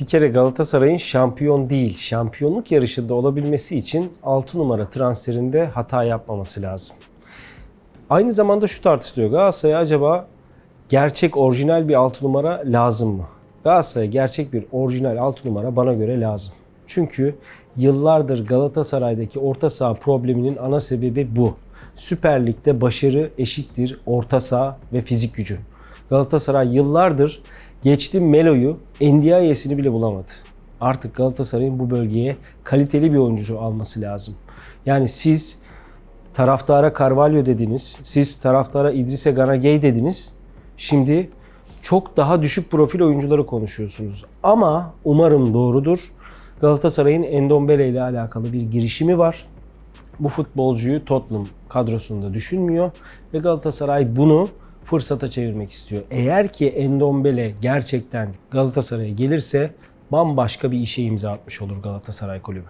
Bir kere Galatasaray'ın şampiyon değil, şampiyonluk yarışında olabilmesi için 6 numara transferinde hata yapmaması lazım. Aynı zamanda şu tartışılıyor. Galatasaray'a acaba gerçek orijinal bir 6 numara lazım mı? Galatasaray'a gerçek bir orijinal 6 numara bana göre lazım. Çünkü yıllardır Galatasaray'daki orta saha probleminin ana sebebi bu. Süper Lig'de başarı eşittir orta saha ve fizik gücü. Galatasaray yıllardır geçti Melo'yu, Ndiaye'sini bile bulamadı. Artık Galatasaray'ın bu bölgeye kaliteli bir oyuncu alması lazım. Yani siz taraftara Carvalho dediniz, siz taraftara İdrise Ganagay dediniz. Şimdi çok daha düşük profil oyuncuları konuşuyorsunuz. Ama umarım doğrudur. Galatasaray'ın Endombele ile alakalı bir girişimi var. Bu futbolcuyu Tottenham kadrosunda düşünmüyor ve Galatasaray bunu fırsata çevirmek istiyor. Eğer ki Endombele gerçekten Galatasaray'a gelirse bambaşka bir işe imza atmış olur Galatasaray kulübü.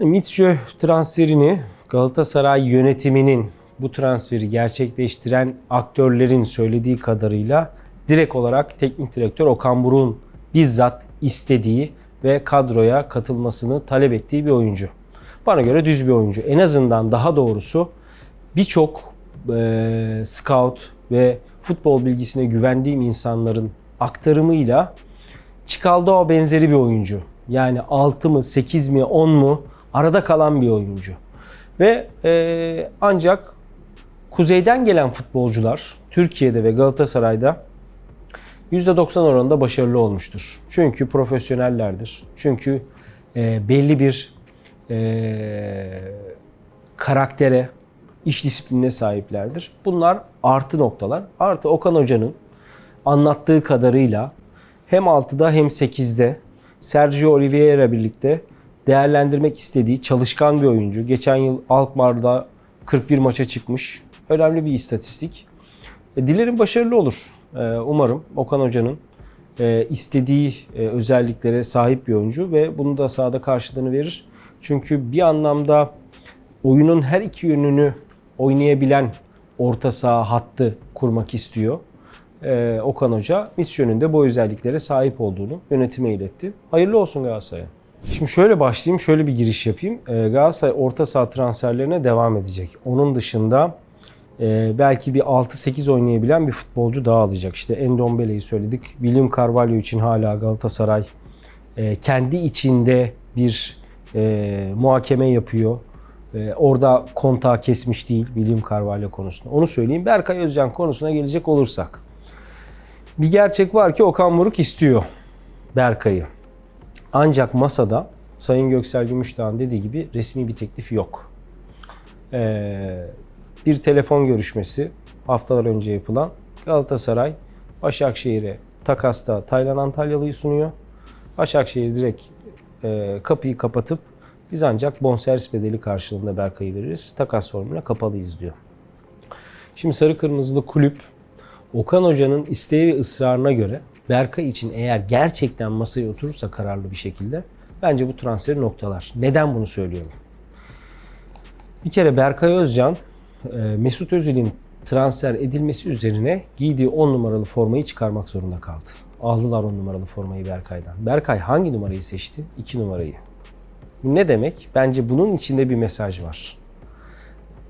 Yani Mitsjö transferini Galatasaray yönetiminin bu transferi gerçekleştiren aktörlerin söylediği kadarıyla direkt olarak teknik direktör Okan Buruk'un bizzat istediği ve kadroya katılmasını talep ettiği bir oyuncu. Bana göre düz bir oyuncu. En azından daha doğrusu birçok e, scout ve futbol bilgisine güvendiğim insanların aktarımıyla Çikaldao benzeri bir oyuncu. Yani 6 mı 8 mi 10 mu arada kalan bir oyuncu. Ve e, ancak kuzeyden gelen futbolcular Türkiye'de ve Galatasaray'da %90 oranında başarılı olmuştur. Çünkü profesyonellerdir. Çünkü e, belli bir e, karaktere, iş disiplinine sahiplerdir. Bunlar artı noktalar. Artı Okan Hoca'nın anlattığı kadarıyla hem 6'da hem 8'de Sergio Oliveira birlikte değerlendirmek istediği çalışkan bir oyuncu. Geçen yıl Alkmaar'da 41 maça çıkmış. Önemli bir istatistik. E, dilerim başarılı olur. E, umarım Okan Hoca'nın e, istediği özelliklere sahip bir oyuncu ve bunu da sahada karşılığını verir. Çünkü bir anlamda oyunun her iki yönünü oynayabilen orta saha hattı kurmak istiyor. Ee, Okan Hoca misyonun da bu özelliklere sahip olduğunu yönetime iletti. Hayırlı olsun Galatasaray'a. Şimdi şöyle başlayayım, şöyle bir giriş yapayım. Ee, Galatasaray orta saha transferlerine devam edecek. Onun dışında e, belki bir 6-8 oynayabilen bir futbolcu daha alacak. İşte Endombele'yi söyledik. William Carvalho için hala Galatasaray e, kendi içinde bir e, muhakeme yapıyor. E, orada kontağı kesmiş değil William Carvalho konusunda. Onu söyleyeyim. Berkay Özcan konusuna gelecek olursak. Bir gerçek var ki Okan Buruk istiyor Berkay'ı. Ancak masada Sayın Göksel Gümüşdağ'ın dediği gibi resmi bir teklif yok. Ee, bir telefon görüşmesi haftalar önce yapılan Galatasaray Başakşehir'e takasta Taylan Antalyalı'yı sunuyor. Başakşehir direkt e, kapıyı kapatıp biz ancak bonservis bedeli karşılığında Berkay'ı veririz. Takas formuna kapalıyız diyor. Şimdi sarı kırmızılı kulüp Okan Hoca'nın isteği ve ısrarına göre Berkay için eğer gerçekten masaya oturursa kararlı bir şekilde bence bu transferi noktalar. Neden bunu söylüyorum? Bir kere Berkay Özcan e, Mesut Özil'in transfer edilmesi üzerine giydiği 10 numaralı formayı çıkarmak zorunda kaldı. Aldılar 10 numaralı formayı Berkay'dan. Berkay hangi numarayı seçti? 2 numarayı. Bu ne demek? Bence bunun içinde bir mesaj var.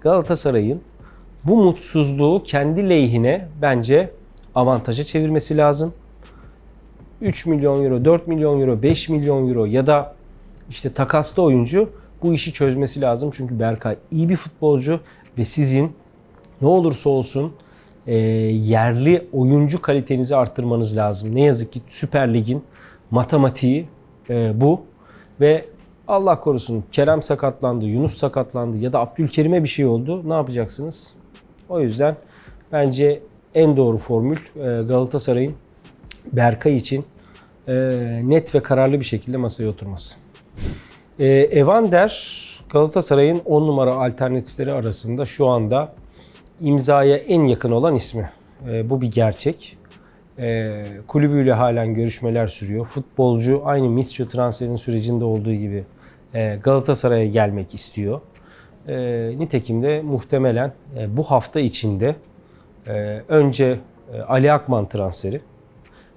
Galatasaray'ın bu mutsuzluğu kendi lehine bence avantaja çevirmesi lazım. 3 milyon euro, 4 milyon euro, 5 milyon euro ya da işte takaslı oyuncu bu işi çözmesi lazım. Çünkü Berkay iyi bir futbolcu ve sizin ne olursa olsun e, yerli oyuncu kalitenizi arttırmanız lazım. Ne yazık ki Süper Lig'in matematiği e, bu ve Allah korusun Kerem sakatlandı, Yunus sakatlandı ya da Abdülkerim'e bir şey oldu. Ne yapacaksınız? O yüzden bence en doğru formül e, Galatasaray'ın Berkay için e, net ve kararlı bir şekilde masaya oturması. E, Evander Galatasaray'ın 10 numara alternatifleri arasında şu anda imzaya en yakın olan ismi. Bu bir gerçek. Kulübüyle halen görüşmeler sürüyor. Futbolcu aynı Mitchell transferinin sürecinde olduğu gibi Galatasaray'a gelmek istiyor. E, nitekim de muhtemelen e, bu hafta içinde e, önce e, Ali Akman transferi,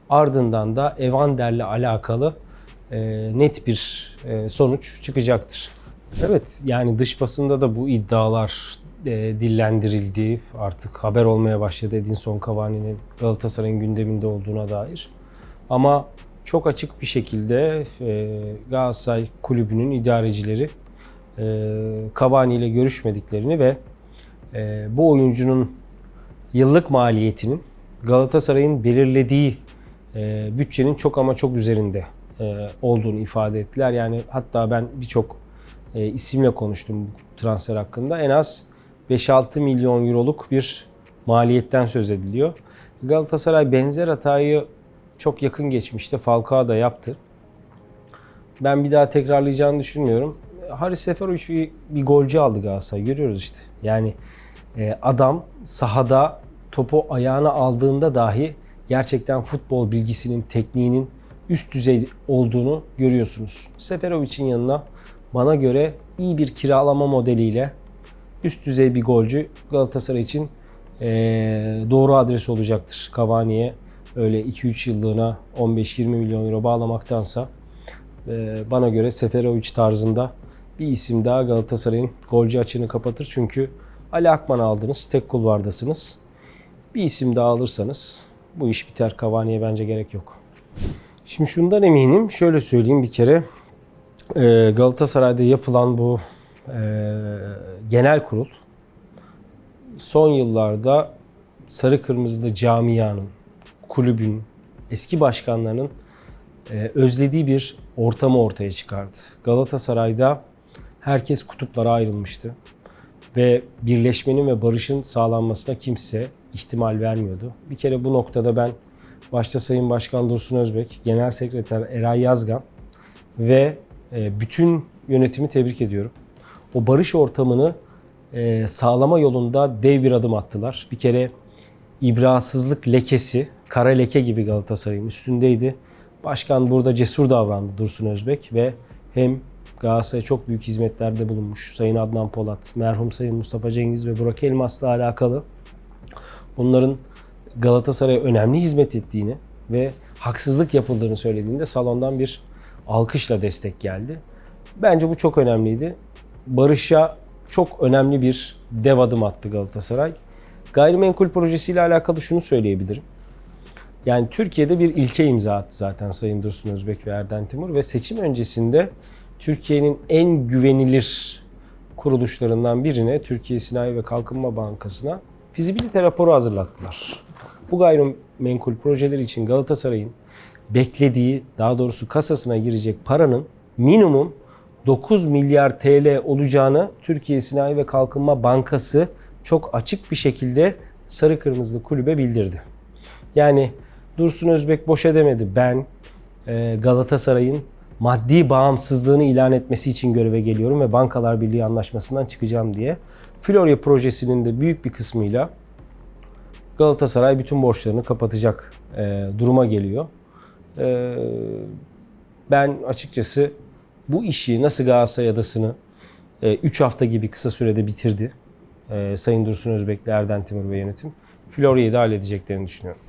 Ardından da Evander'le alakalı e, net bir e, sonuç çıkacaktır. Evet yani dış basında da bu iddialar e, dillendirildi. Artık haber olmaya başladı Edinson Cavani'nin Galatasaray'ın gündeminde olduğuna dair. Ama çok açık bir şekilde e, Galatasaray kulübünün idarecileri e, Cavani ile görüşmediklerini ve e, bu oyuncunun yıllık maliyetinin Galatasaray'ın belirlediği e, bütçenin çok ama çok üzerinde e, olduğunu ifade ettiler. Yani hatta ben birçok e, isimle konuştum bu transfer hakkında. En az 5-6 milyon euroluk bir maliyetten söz ediliyor. Galatasaray benzer hatayı çok yakın geçmişte Falcao da yaptı. Ben bir daha tekrarlayacağını düşünmüyorum. Haris Seferovic bir, bir golcü aldı Galatasaray. Görüyoruz işte. Yani e, adam sahada topu ayağına aldığında dahi gerçekten futbol bilgisinin, tekniğinin üst düzey olduğunu görüyorsunuz. Seferovic'in yanına bana göre iyi bir kiralama modeliyle üst düzey bir golcü Galatasaray için e, doğru adres olacaktır. Cavani'ye öyle 2-3 yıllığına 15-20 milyon euro bağlamaktansa e, bana göre Seferovic tarzında bir isim daha Galatasaray'ın golcü açığını kapatır. Çünkü Ali Akman aldınız, tek kulvardasınız. Bir isim daha alırsanız bu iş biter. Cavani'ye bence gerek yok. Şimdi şundan eminim. Şöyle söyleyeyim bir kere. e, Galatasaray'da yapılan bu e, genel kurul son yıllarda sarı kırmızılı camianın, kulübün, eski başkanlarının e, özlediği bir ortamı ortaya çıkardı. Galatasaray'da herkes kutuplara ayrılmıştı ve birleşmenin ve barışın sağlanmasına kimse ihtimal vermiyordu. Bir kere bu noktada ben başta Sayın Başkan Dursun Özbek, Genel Sekreter Eray Yazgan ve e, bütün yönetimi tebrik ediyorum. O barış ortamını e, sağlama yolunda dev bir adım attılar. Bir kere ibrasızlık lekesi, kara leke gibi Galatasaray'ın üstündeydi. Başkan burada cesur davrandı Dursun Özbek ve hem Galatasaray'a çok büyük hizmetlerde bulunmuş. Sayın Adnan Polat, merhum Sayın Mustafa Cengiz ve Burak Elmas'la alakalı bunların Galatasaray'a önemli hizmet ettiğini ve haksızlık yapıldığını söylediğinde salondan bir alkışla destek geldi. Bence bu çok önemliydi. Barış'a çok önemli bir dev adım attı Galatasaray. Gayrimenkul projesiyle alakalı şunu söyleyebilirim. Yani Türkiye'de bir ilke imza attı zaten Sayın Dursun Özbek ve Erden Timur ve seçim öncesinde Türkiye'nin en güvenilir kuruluşlarından birine Türkiye Sinayi ve Kalkınma Bankası'na fizibilite raporu hazırlattılar. Bu gayrimenkul projeleri için Galatasaray'ın beklediği, daha doğrusu kasasına girecek paranın minimum 9 milyar TL olacağını Türkiye Sinayi ve Kalkınma Bankası çok açık bir şekilde sarı kırmızılı kulübe bildirdi. Yani Dursun Özbek boşa demedi. Ben e, Galatasaray'ın maddi bağımsızlığını ilan etmesi için göreve geliyorum ve Bankalar Birliği anlaşmasından çıkacağım diye. Florya projesinin de büyük bir kısmıyla Galatasaray bütün borçlarını kapatacak e, duruma geliyor. E, ben açıkçası bu işi nasıl Galatasaray adasını 3 hafta gibi kısa sürede bitirdi. E, Sayın Dursun Özbek'le Erden Timur ve yönetim. Florya'yı da halledeceklerini düşünüyorum.